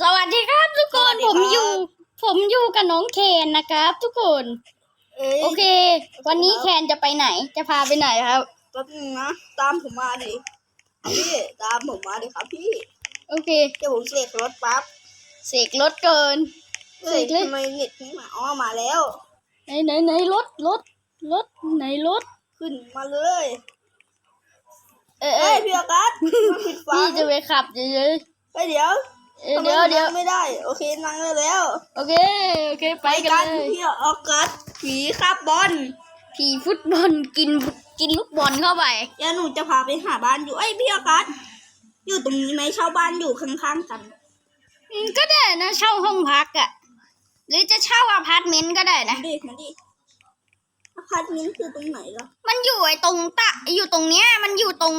สวัสดีครับทุกคน สวัสดีครับผมอยู่ ผมอยู่กับน้องเคนนะครับ ทุกคน เอ้ยโอเค วันนี้แคนจะไปไหน จะพาไปไหนครับ แป๊บนึงนะ ตามผมมาดิ พี่ ตามผมมาดิครับพี่ โอเค เดี๋ยวผมเสกรถปั๊บเสกรถเกินเอ้ยเสกเลย ทำไมเน็ตถึงมาอ๋อมาแล้ว ไหนไหนไหนรถรถรถไหนรถ ขึ้นมาเลยเออเอเอ้ยอพี่ออกัสมันผิดฟัพี่งจะไปขับเฉยเอ้ยเดี๋ยวๆ เออทำไมเดี๋ยวเดี๋ยวนั่งไม่ได้ โอเคนั่งได้แล้ว โอเค โอเค ไปไปกักันนเลยพี่ออกัสผีคาบบอลผีฟุตบอลกินกินลูกบอลเข้าไปเดี๋ยวหนูจะพาไปหาบ้านอยู่เอ้ยพี่ออกัสอยู่ตรงนี้ไหมเช่าบ้านอยู่ข้างๆกันอืมก็ได้นะเช่าห้องพักอะหรือจะเช่าอพาร์ตเมนต์ก็ได้นะดิมาดิอพาร์ตเมนต์คือตรงไหนล่ะมันอยู่ไอ้ตรงตะอยู่ตรงเนี้ยมันอยู่ตรง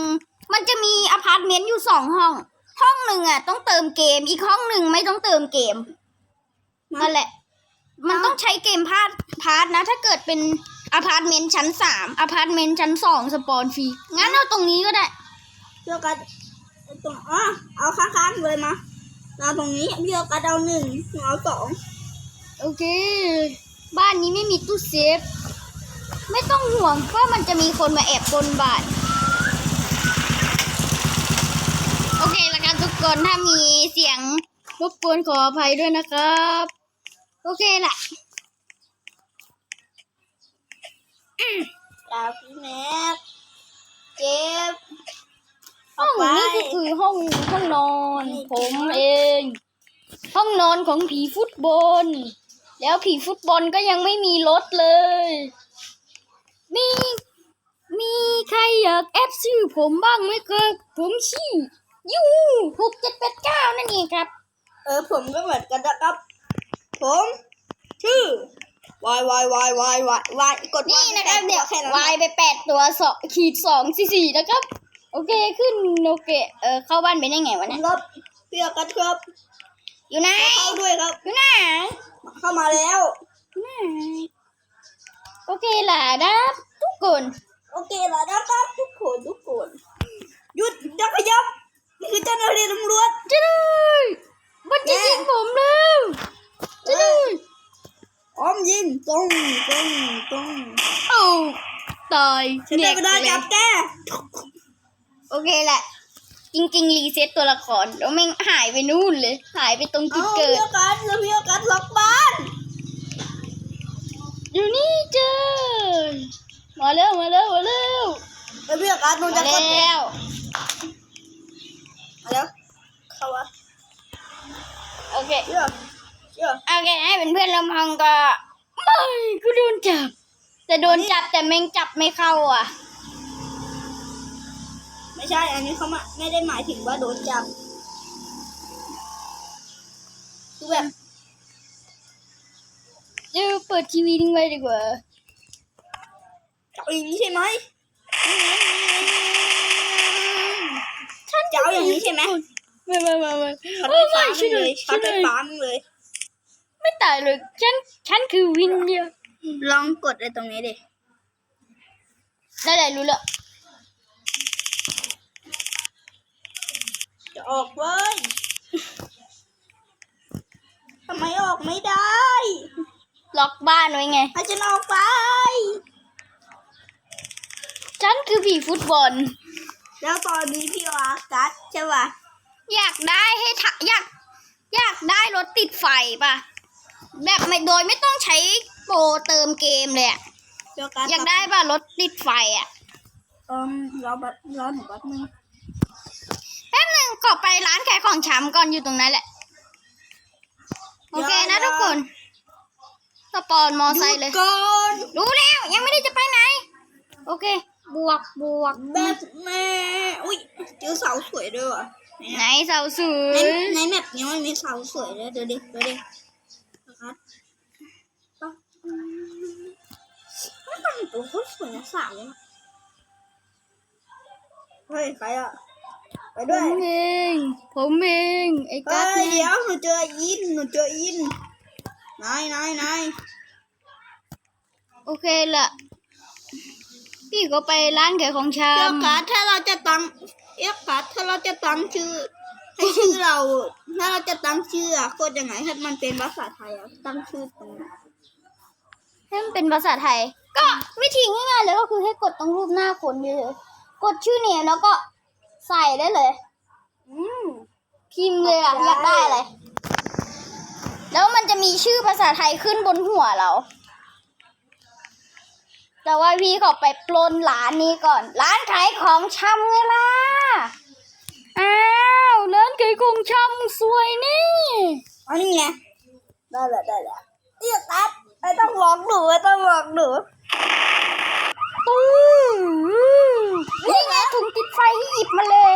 มันจะมีอพาร์ตเมนต์อยู่สองห้อง ห้องหนึ่งอะ ต้องเติมเกม อีกห้องหนึ่งไม่ต้องเติมเกมนั่นแหละ มันต้องใช้เกมพาร์ทพาร์ทนะ ถ้าเกิดเป็นอพาร์ตเมนต์ชั้นสามอพาร์ตเมนต์ชั้นสองสปอนฟรีงั้นเอาตรงนี้ก็ได้พี่ออกัสเอาตรงอะเอาข้างๆเลยมาเอาตรงนี้พี่ออกัสเอาหนึ่งหนูเอาสองโอเค บ้านนี้ไม่มีตู้เซฟ ไม่ต้องห่วงว่ามันจะมีคนมาแอบบนบ้าน โอ เคละกันทุกคนถ้ามีเสียงรบกวนขออภัยด้วยนะครับ โอเคละดาวพี่แม็กเจ็บห้องนี้ก็คือห้องห้องนอน ผมเอง ห้องนอนของผีฟุตบอลแล้วผีฟุตบอลก็ยังไม่มีรถเลย มีมีใครอยากแอดชื่อผมบ้างไหมครับผมชื่อ ยูหกเจ็ดแปดเก้านั่นเองครับ เออผมก็เหมือนกันนะครับ ผม ชื่อ y y y y y y กดนี่ Y นะครับไปแปเดี๋ยวแค่นั้นวายไปแปดตัวสองขีดสองสี่สี่นะครับ โอเคขึ้นโอเคเออเข้าบ้านไปได้ไงวะเนี่ยครับพี่ออกัสครับ อยู่ไหนเข้าด้วยครับอยู่ไหนเข้ามาแล้วโอเคล่ะนะทุกคน โอเคแล้วนะครับทุกคนทุกคนหยุดอย่าขยับ นี่คือเจ้าหน้าที่ตำรวจจะเลยมันจะยิงผมแล้วจะเลยพร้อมยิงตรงตรงตรงโอ้ตายฉันได้เวลาจับแกโอเคแหละ จริงๆ รีเซ็ตตัวละครแล้วแม่งหายไปนู่นเลย หายไปตรงจุดเอาเกิพี่ดออกัสแล้วพี่ออกัสล็อกบ้านอยู่นี่เจอมาเร็วมาเร็วมาเร็วแล้วพี่ออกัสหนูมาจะกดแล้วมา แล้วเข้าวะโอเคเชื่อเชื่อโอเคให้เป็นเพื่อนลำพังก็ไม่กูโดนจับ แต่โดนจับแต่แม่งจับไม่เข้าอะ ไม่ใช่ อันนี้เขามาไม่ได้หมายถึงว่าโดนจับคือแบบเดี๋ยวเปิดทีวีทิ้งไว้ดีกว่าจับอย่างนี้ใช่ไหม จะเอาอย่างนี้ใช่ไหมไม่ไม่ไม่ไม่ช็อตโอ้ไฟไม่ฟ้าช่วยเลด้วยยช็ช่อวตยไฟด้วยฟ้าเลย ไม่ตายเลยฉันฉันคือวินเดียวลองกดไอ้ตรงนี้ดิได้เลยรู้แล้วจะออกเว้ยทำไมออกไม่ได้ ล็อกบ้านไว้ไงให้ฉันออกไป ฉันคือผีฟุตบอล แล้วตอนนี้พี่อากัสใช่ป่ะอยากได้ให้ทะอยากอยากได้รถติดไฟป่ะ แบบไม่โดยไม่ต้องใช้โปรเติมเกมเลยอะพี่อากัสอยากได้ป่ะรถติดไฟอะเอมรอแป๊บรอหนูแป๊บนึงแป๊บหนึ่งก็ไปร้านขายของชำก่อนอยู่ตรงนั้นแหละ โอเคนะทุกคนสปอนมอไซค์เลยก่อนรู้แล้ว ยังไม่ได้จะไปไหน โอเค บวกบวกแบบแม่อุ้ยเจอเสาสวยด้วยว่ะไหนเสาสูในงในแมปนี้มันมีเสาสวยด้วยเดี๋ยวดิเดี๋ยวดินะครับไม่ตั้งตัวโคตรสวยนะสาวเลยนะเฮ้ยใครอะไปผด้วยมเองผมเองไอ้เฮ้กั๊กยเนี่เดี๋ยยวหนูเจออินหนูเจออินนายนายนายโอเคละ พี่ก็ไปร้านขายของชเดี๋ยวกัดถ้าเราจะตั้งเอ๊ะกัดถ้าเราจะตั้งชื่อ ให้ชื่อเรา ถ้าเราจะตั้งชื่ออะโคตรยังไงให้มันเป็นภาษาไทยอะตั้งชื่อตรงไหนให้มันเป็นภาษาไทย ก็วิธีง่ายๆเลยก็คือให้กดตรงรูปหน้าคนเลยกดชื่อเนี่ยแล้วก็ใส่ได้เลย อืมพิมพ์เลยอะได้อยากได้อะไรแล้วมันจะมีชื่อภาษาไทยขึ้นบนหัวเรา แต่ว่าพี่ขอไปปล้นร้านนี้ก่อน ร้านขายของชำไงล่ะ อ้าวร้านขายของชำสวยนี่อันนี้ไงได้แหละได้แหละเรียกตัดไม่ต้องบอกหนูไม่ต้องบอกหนูตู้นี่ไงถุงติดไฟให้หยิบมาเลย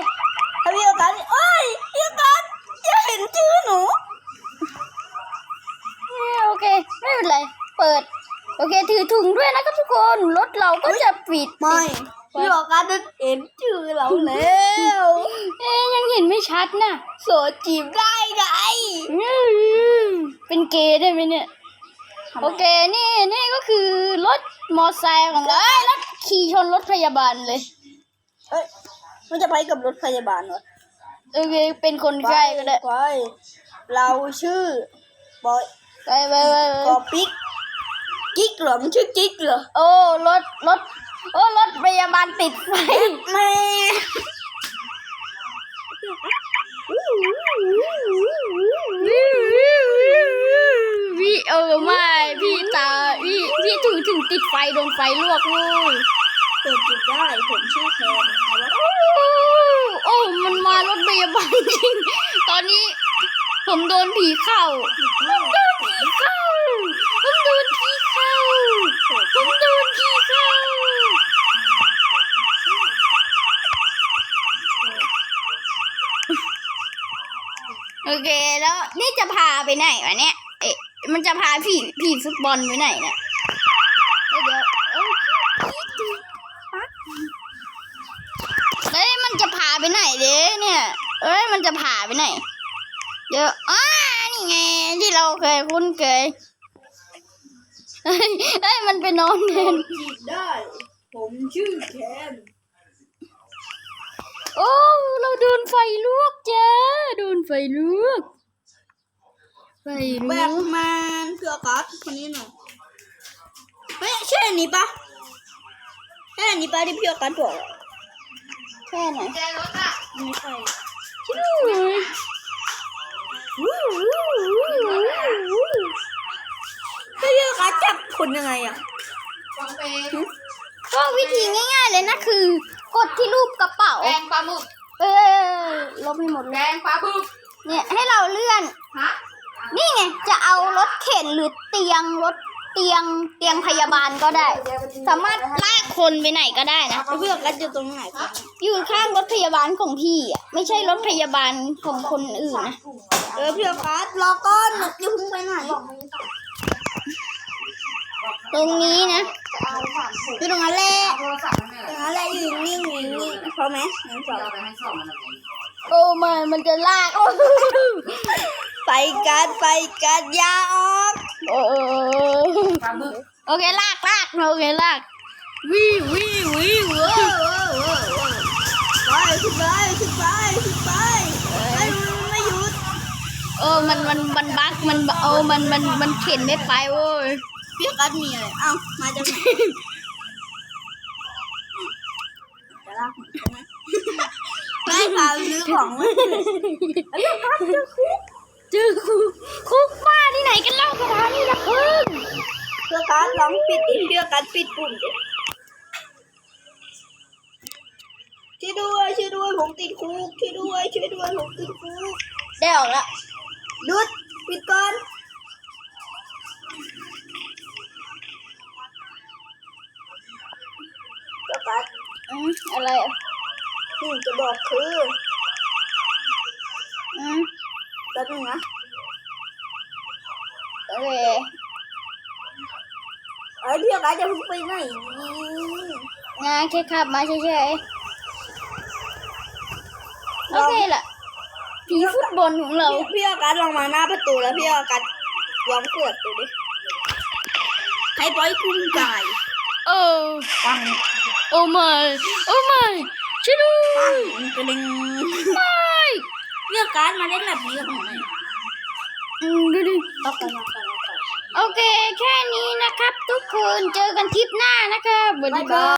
ถ้าพี่ตัดเอ้ยพี่ตัดอย่าเห็นชื่อหนู เนี่ยโอเค ไม่เป็นไร เปิด โอเค ถือถุงด้วย นะครับทุกคนรถเราก็จะปิดไม่พี่บอกกันจะเห็นชื่อเราแล้วเอ๊ยยังเห็นไม่ชัดน่ะโสดจีบได้ไงอืมเป็นเกย์ได้ไหมเนี่ย โอเค นี่นี่ก็คือรถมอไซค์ของเราเอ้ยรถขี่ชนรถพยาบาลเลย เอ้ยมันจะไปกับรถพยาบาลเหรอโอเคเป็นคนไข้ก็ได้ไปเราชื่อบอยไปไปไปไปกอปิก กิ๊กเหรอมันชื่อกิ๊กเหรอโอ้รถรถโอ้รถพยาบาลติดไฟแม่พี่เออไม่พี่ตาพี่พี่ถึงถึงติดไฟโดนไฟลวกเลยเปิดจิบได้ผมชื่อแทนเอาวะโอ้โอ้มันมารถพยาบาลจริง ตอนนี้ผมโดนผีเข้าผมโดนผีเข้าผมโดนผีเข้าผมโดนผีเข้า โอเค แล้วนี่จะพาไปไหนวะเนี่ย เอ๊ะ มันจะพาผีผีฟุตบอลไปไหนเนี่ยเดี๋ยวเอ้ยมันจะพาไปไหนเด้เนี่ยเอ้ยมันจะพาไปไหน เดี๋ยวอ้านี่ไงที่เราเคยคุ้นเคยเอ้ยเอ้ยมันไปนอนเล่นได้ผมชื่อแทน โอ้เราโดนไฟลวกจ้าโดนไฟลวก ไฟลแบวบกมันเพื่อกัสคนนี้หน่อยเฮ้ยใช่อันนี้ปะใช่อันนี้ปะที่พี่กัสบอกอะแค่ไหนไม่ใช่พี่กัสจับคนยังไงอะก็วิธีง่ายๆเลยนะคือ กดที่รูปกระเป๋า แกงปลาหมึกเออลบให้หมดแกเลยงปลาหมึกเนี่ยให้เราเลื่อน ฮะนี่ไง จะเอารถเข็นหรือเตียงรถเตียงเตียงพยาบาลก็ได้ สามารถลากคนไปไหนก็ได้นะแล้วพี่กัสอยู่ตรงไหนคะอยู่ข้างรถพยาบาลของพี่อะไม่ใช่รถพยาบาลของคนอื่นนะเออพี่กัสรอก่อนอย่าเพิ่งไปไหน ตรงนี้นะอยู่ตรงนั้นแหละโทรศัพท์มันเนี่ยตรงนั้นแหละอยู่นิ่งๆอยู่นิ่งๆพอไหมหนึ่งสองเราไปให้สองมันเลยโอ้ไม่มันจะลากโอ้ไปกันไปกันอยาออกโอ้ปลาหมึกโอเคลากลากโอเคลากวิววิววิวเว้ยเว้ยเว้ยเว้ยไปขึ้นไปขึ้นไปขึ้นไปไม่ไม่หยุดโอ้มันมันมันบักมันโอ้มันมันมันเข็นไม่ไปโว้ย พี่กัสมีอะไรเอ้ามาจากไหนจะลากผมใช่ไหมไม่พาซื้อของเว้ยเจอคุกคุกบ้าที่ไหนกันเล่ากระดาษนี่ละเพิ่งเพื่อการลองปิดดิเพื่อการปิดปุ่มดิช่วยด้วยช่วยด้วยผมติดคุกช่วยด้วยช่วยด้วยผมติดคุกได้ออกแล้วดุดปิดก่อน เพื่อการอืมอะไรอะที่จะบอกคืออืมแป๊บนึงนะโอเคไอ้เพื่อการจะเพิ่งไปไหนงานแค่ขับมาเฉยๆโอเคล่ะผีฟุตบอลของเราพี่ออกัสลองมาหน้าประตูแล้วพี่ออกัสลองเปิดดูดิให้ปล่อยกุ้งไก่เออปัง โอ้ไม่โอ้ไม่ช่วยด้วยปังกระดิ่งไม่เลือกการ์ดมาเล่นแบบนี้กับหนูหน่อยอืมดูดิเอากันเอากันเอากันโอเค แค่นี้นะครับ ทุกคนเจอกันคลิปหน้านะครับสวัสดีครับ